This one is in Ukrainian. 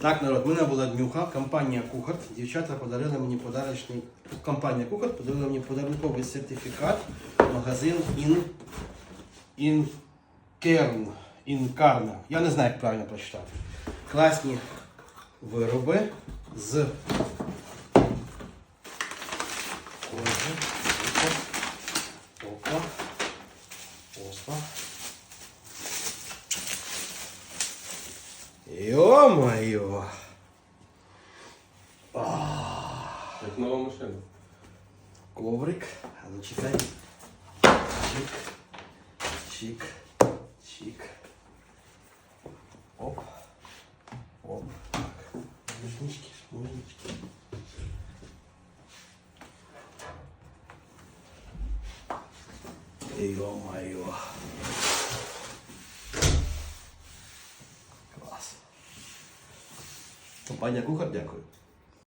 Так, народ, мене була днюха, компанія Кухар. Дівчата подарили мені подарочний. Компанія Кухар подарила мені подарунковий сертифікат. Магазин Ін... Інкерн. Інкарна. Я не знаю, як правильно прочитати. Класні вироби з кожи. Опа. Опа. Ё-моё! Як нова машина. Коврик. А ну читай. Чик. Чик. Чик. Оп. Оп. Так. Смужнички, смужнички. Ё-моё. Компанія Кухар, дякую.